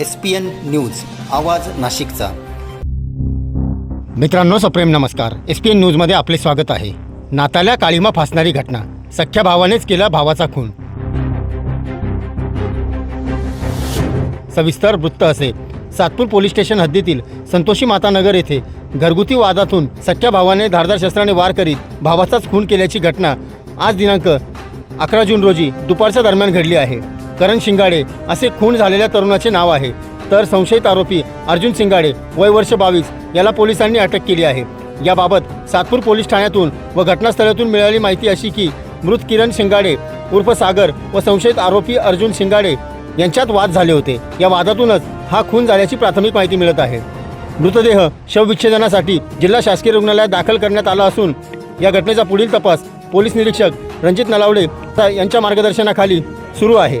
S P N news आवाज नाशिकचा. मित्रांनो सप्रेम नमस्कार. एस पी एन न्यूजमध्ये आपले स्वागत आहे. नाताल्या काळीमा फासणारी घटना. सख्ख्या भावानेच केला भावाचा खून. सविस्तर वृत्त असे. सातपूर पोलीस स्टेशन हद्दीतील संतोषी मातानगर येथे घरगुती वादातून सख्ख्या भावाने धारदार शस्त्राने वार करीत भावाचाच खून केल्याची घटना आज दिनांक अकरा जून रोजी दुपारच्या दरम्यान घडली आहे. करण शिंगाडे असे खून झालेल्या तरुणाचे नाव आहे. तर संशयित आरोपी अर्जुन सिंगाडे वय वर्ष बावीस याला पोलिसांनी अटक केली आहे. याबाबत सातपूर पोलीस ठाण्यातून व घटनास्थळातून मिळाली माहिती अशी की मृत किरण शिंगाडे उर्फ सागर व संशयित आरोपी अर्जुन शिंगाडे यांच्यात वाद झाले होते. या वादातूनच हा खून झाल्याची प्राथमिक माहिती मिळत आहे. मृतदेह शवविच्छेदनासाठी जिल्हा शासकीय रुग्णालयात दाखल करण्यात आला असून या घटनेचा पुढील तपास पोलीस निरीक्षक रणजित नलावडे यांच्या मार्गदर्शनाखाली सुरू आहे.